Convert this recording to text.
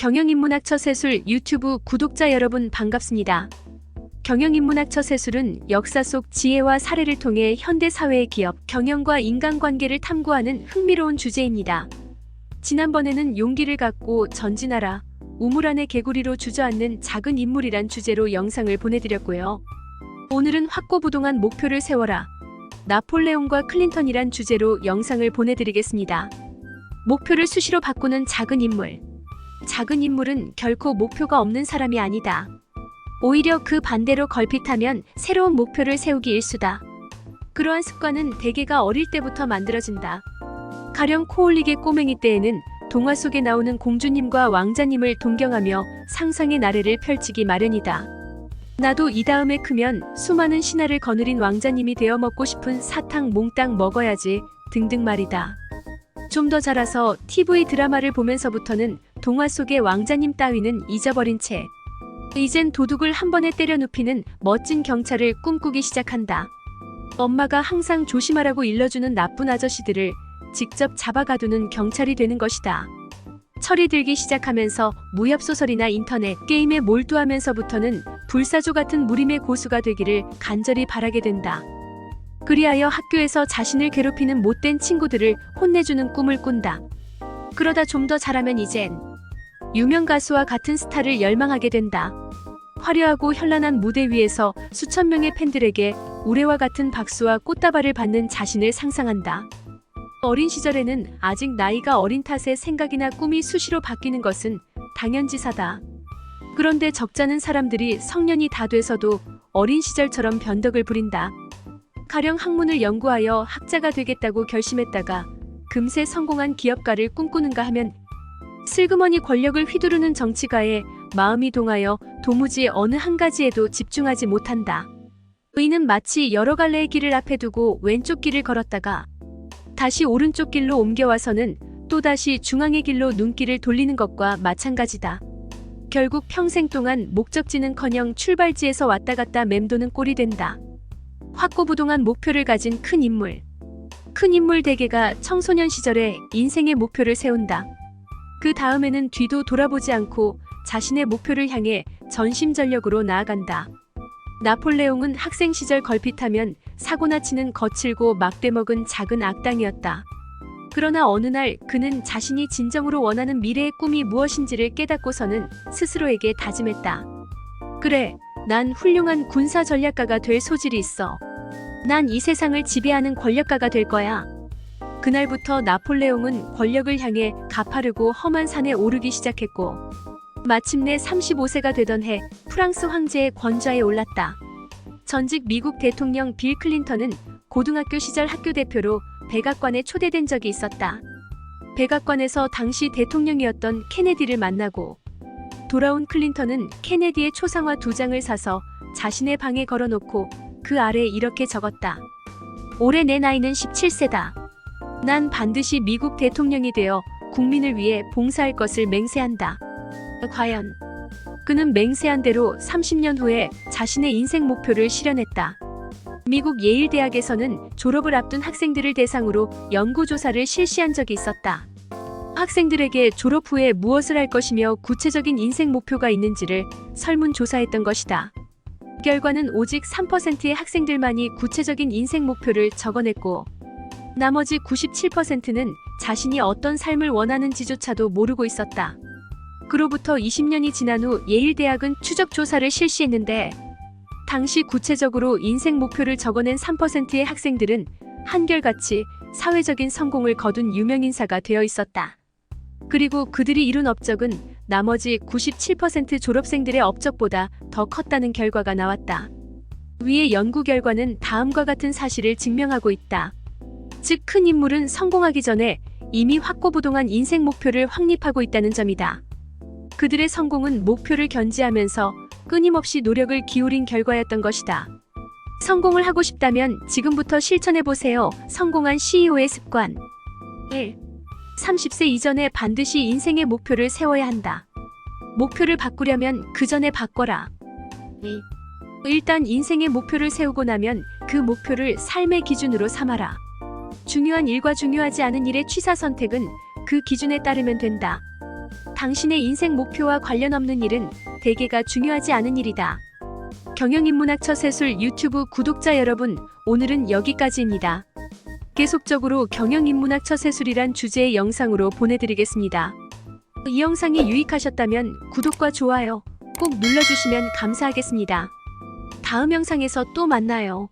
경영인문학처 세술 유튜브 구독자 여러분 반갑습니다. 경영인문학처 세술은 역사 속 지혜와 사례를 통해 현대 사회의 기업, 경영과 인간관계를 탐구하는 흥미로운 주제입니다. 지난번에는 용기를 갖고 전진하라, 우물 안의 개구리로 주저앉는 작은 인물이란 주제로 영상을 보내드렸고요. 오늘은 확고부동한 목표를 세워라, 나폴레옹과 클린턴이란 주제로 영상을 보내드리겠습니다. 목표를 수시로 바꾸는 작은 인물. 작은 인물은 결코 목표가 없는 사람이 아니다. 오히려 그 반대로 걸핏하면 새로운 목표를 세우기 일수다. 그러한 습관은 대개가 어릴 때부터 만들어진다. 가령 코올릭의 꼬맹이 때에는 동화 속에 나오는 공주님과 왕자님을 동경하며 상상의 나래를 펼치기 마련이다. 나도 이 다음에 크면 수많은 신하를 거느린 왕자님이 되어 먹고 싶은 사탕 몽땅 먹어야지 등등 말이다. 좀 더 자라서 TV 드라마를 보면서부터는 동화 속의 왕자님 따위는 잊어버린 채 이젠 도둑을 한 번에 때려 눕히는 멋진 경찰을 꿈꾸기 시작한다. 엄마가 항상 조심하라고 일러주는 나쁜 아저씨들을 직접 잡아가두는 경찰이 되는 것이다. 철이 들기 시작하면서 무협소설이나 인터넷, 게임에 몰두하면서부터는 불사조 같은 무림의 고수가 되기를 간절히 바라게 된다. 그리하여 학교에서 자신을 괴롭히는 못된 친구들을 혼내주는 꿈을 꾼다. 그러다 좀더 자라면 이젠 유명 가수와 같은 스타를 열망하게 된다. 화려하고 현란한 무대 위에서 수천 명의 팬들에게 우레와 같은 박수와 꽃다발을 받는 자신을 상상한다. 어린 시절에는 아직 나이가 어린 탓에 생각이나 꿈이 수시로 바뀌는 것은 당연지사다. 그런데 적잖은 사람들이 성년이 다 돼서도 어린 시절처럼 변덕을 부린다. 가령 학문을 연구하여 학자가 되겠다고 결심했다가 금세 성공한 기업가를 꿈꾸는가 하면 슬그머니 권력을 휘두르는 정치가에 마음이 동하여 도무지 어느 한 가지에도 집중하지 못한다. 의는 마치 여러 갈래의 길을 앞에 두고 왼쪽 길을 걸었다가 다시 오른쪽 길로 옮겨와서는 또다시 중앙의 길로 눈길을 돌리는 것과 마찬가지다. 결국 평생 동안 목적지는커녕 출발지에서 왔다 갔다 맴도는 꼴이 된다. 확고부동한 목표를 가진 큰 인물. 큰 인물 대개가 청소년 시절에 인생의 목표를 세운다. 그 다음에는 뒤도 돌아보지 않고 자신의 목표를 향해 전심전력으로 나아간다. 나폴레옹은 학생 시절 걸핏하면 사고나 치는 거칠고 막대먹은 작은 악당이었다. 그러나 어느 날 그는 자신이 진정으로 원하는 미래의 꿈이 무엇인지를 깨닫고서는 스스로에게 다짐했다. 그래, 난 훌륭한 군사 전략가가 될 소질이 있어. 난 이 세상을 지배하는 권력가가 될 거야. 그날부터 나폴레옹은 권력을 향해 가파르고 험한 산에 오르기 시작했고, 마침내 35세가 되던 해 프랑스 황제의 권좌에 올랐다. 전직 미국 대통령 빌 클린턴은 고등학교 시절 학교 대표로 백악관에 초대된 적이 있었다. 백악관에서 당시 대통령이었던 케네디를 만나고 돌아온 클린턴은 케네디의 초상화 두 장을 사서 자신의 방에 걸어놓고 그 아래 이렇게 적었다. 올해 내 나이는 17세다. 난 반드시 미국 대통령이 되어 국민을 위해 봉사할 것을 맹세한다. 과연 그는 맹세한 대로 30년 후에 자신의 인생 목표를 실현했다. 미국 예일 대학에서는 졸업을 앞둔 학생들을 대상으로 연구 조사를 실시한 적이 있었다. 학생들에게 졸업 후에 무엇을 할 것이며 구체적인 인생 목표가 있는지를 설문 조사했던 것이다. 결과는 오직 3%의 학생들만이 구체적인 인생 목표를 적어냈고, 나머지 97%는 자신이 어떤 삶을 원하는지조차도 모르고 있었다. 그로부터 20년이 지난 후 예일대학은 추적 조사를 실시했는데 당시 구체적으로 인생 목표를 적어낸 3%의 학생들은 한결같이 사회적인 성공을 거둔 유명인사가 되어 있었다. 그리고 그들이 이룬 업적은 나머지 97% 졸업생들의 업적보다 더 컸다는 결과가 나왔다. 위의 연구 결과는 다음과 같은 사실을 증명하고 있다. 즉, 큰 인물은 성공하기 전에 이미 확고부동한 인생 목표를 확립하고 있다는 점이다. 그들의 성공은 목표를 견지하면서 끊임없이 노력을 기울인 결과였던 것이다. 성공을 하고 싶다면 지금부터 실천해보세요. 성공한 CEO의 습관. 1. 30세 이전에 반드시 인생의 목표를 세워야 한다. 목표를 바꾸려면 그 전에 바꿔라. 2. 일단 인생의 목표를 세우고 나면 그 목표를 삶의 기준으로 삼아라. 중요한 일과 중요하지 않은 일의 취사 선택은 그 기준에 따르면 된다. 당신의 인생 목표와 관련 없는 일은 대개가 중요하지 않은 일이다. 경영인문학처 세술 유튜브 구독자 여러분, 오늘은 여기까지입니다. 계속적으로 경영인문학처 세술이란 주제의 영상으로 보내드리겠습니다. 이 영상이 유익하셨다면 구독과 좋아요 꼭 눌러주시면 감사하겠습니다. 다음 영상에서 또 만나요.